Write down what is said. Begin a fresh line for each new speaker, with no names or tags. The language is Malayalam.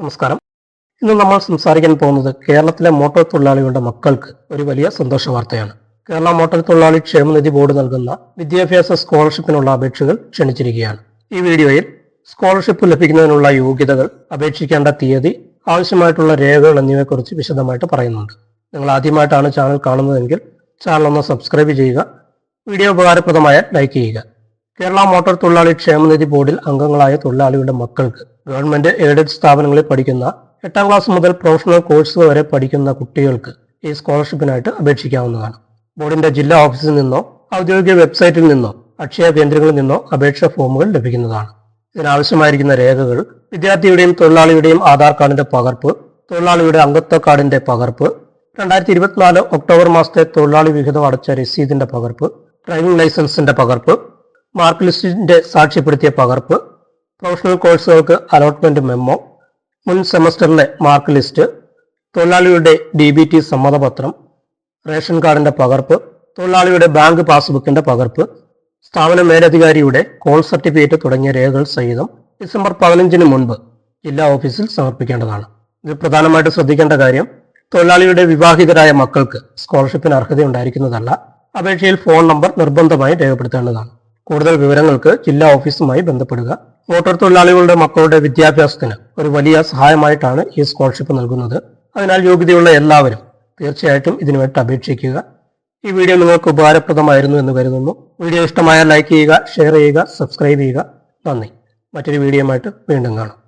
നമസ്കാരം. ഇന്ന് നമ്മൾ സംസാരിക്കാൻ പോകുന്നത് കേരളത്തിലെ മോട്ടോർ തൊഴിലാളികളുടെ മക്കൾക്ക് ഒരു വലിയ സന്തോഷ വാർത്തയാണ്. കേരള മോട്ടോർ തൊഴിലാളി ക്ഷേമനിധി ബോർഡ് നൽകുന്ന വിദ്യാഭ്യാസ സ്കോളർഷിപ്പിനുള്ള അപേക്ഷകൾ ക്ഷണിച്ചിരിക്കുകയാണ്. ഈ വീഡിയോയിൽ സ്കോളർഷിപ്പ് ലഭിക്കുന്നതിനുള്ള യോഗ്യതകൾ അപേക്ഷിക്കേണ്ട തീയതി ആവശ്യമായിട്ടുള്ള രേഖകൾ എന്നിവയെക്കുറിച്ച് വിശദമായിട്ട് പറയുന്നുണ്ട്. നിങ്ങൾ ആദ്യമായിട്ടാണ് ചാനൽ കാണുന്നതെങ്കിൽ ചാനൽ ഒന്ന് സബ്സ്ക്രൈബ് ചെയ്യുക വീഡിയോ ഉപകാരപ്രദമായ ലൈക്ക് ചെയ്യുക. കേരള മോട്ടോർ തൊഴിലാളി ക്ഷേമനിധി ബോർഡിൽ അംഗങ്ങളായ തൊഴിലാളികളുടെ മക്കൾക്ക് ഗവൺമെന്റ് എയ്ഡഡ് സ്ഥാപനങ്ങളിൽ പഠിക്കുന്ന എട്ടാം ക്ലാസ് മുതൽ പ്രൊഫഷണൽ കോഴ്സുകൾ വരെ പഠിക്കുന്ന കുട്ടികൾക്ക് ഈ സ്കോളർഷിപ്പിനായിട്ട് അപേക്ഷിക്കാവുന്നതാണ്. ബോർഡിന്റെ ജില്ലാ ഓഫീസിൽ നിന്നോ ഔദ്യോഗിക വെബ്സൈറ്റിൽ നിന്നോ അക്ഷയ കേന്ദ്രങ്ങളിൽ നിന്നോ അപേക്ഷാ ഫോമുകൾ ലഭിക്കുന്നതാണ്. ഇതിനാവശ്യമായിരിക്കുന്ന രേഖകൾ വിദ്യാർത്ഥിയുടെയും തൊഴിലാളിയുടെയും ആധാർ കാർഡിന്റെ പകർപ്പ് തൊഴിലാളിയുടെ അംഗത്വ കാർഡിന്റെ പകർപ്പ് രണ്ടായിരത്തി ഇരുപത്തിനാല് ഒക്ടോബർ മാസത്തെ തൊഴിലാളി വിഹിതം അടച്ച രസീതിന്റെ പകർപ്പ് ഡ്രൈവിംഗ് ലൈസൻസിന്റെ പകർപ്പ് മാർക്ക് ലിസ്റ്റിന്റെ സാക്ഷ്യപ്പെടുത്തിയ പകർപ്പ് പ്രൊഫഷണൽ കോഴ്സുകൾക്ക് അലോട്ട്മെന്റ് മെമ്മോ മുൻ സെമസ്റ്ററിലെ മാർക്ക് ലിസ്റ്റ് തൊഴിലാളിയുടെ ഡി ബി ടി സമ്മതപത്രം റേഷൻ കാർഡിന്റെ പകർപ്പ് തൊഴിലാളിയുടെ ബാങ്ക് പാസ്ബുക്കിന്റെ പകർപ്പ് സ്ഥാപന മേലധികാരിയുടെ കോൾ സർട്ടിഫിക്കറ്റ് തുടങ്ങിയ രേഖകൾ സഹിതം ഡിസംബർ പതിനഞ്ചിന് മുൻപ് ജില്ലാ ഓഫീസിൽ സമർപ്പിക്കേണ്ടതാണ്. ഇത് പ്രധാനമായിട്ട് ശ്രദ്ധിക്കേണ്ട കാര്യം തൊഴിലാളിയുടെ വിവാഹിതരായ മക്കൾക്ക് സ്കോളർഷിപ്പിന് അർഹതയുണ്ടായിരിക്കുന്നതല്ല അപേക്ഷയിൽ ഫോൺ നമ്പർ നിർബന്ധമായി രേഖപ്പെടുത്തേണ്ടതാണ്. കൂടുതൽ വിവരങ്ങൾക്ക് ജില്ലാ ഓഫീസുമായി ബന്ധപ്പെടുക. മോട്ടോർ തൊഴിലാളികളുടെ മക്കളുടെ വിദ്യാഭ്യാസത്തിന് ഒരു വലിയ സഹായമായിട്ടാണ് ഈ സ്കോളർഷിപ്പ് നൽകുന്നത്. അതിനാൽ യോഗ്യതയുള്ള എല്ലാവരും തീർച്ചയായിട്ടും ഇതിനുവേണ്ടി അപേക്ഷിക്കുക. ഈ വീഡിയോ നിങ്ങൾക്ക് ഉപകാരപ്രദമായിരുന്നു എന്ന് കരുതുന്നു. വീഡിയോ ഇഷ്ടമായാൽ ലൈക്ക് ചെയ്യുക ഷെയർ ചെയ്യുക സബ്സ്ക്രൈബ് ചെയ്യുക. നന്ദി. മറ്റൊരു വീഡിയോയുമായിട്ട് വീണ്ടും കാണാം.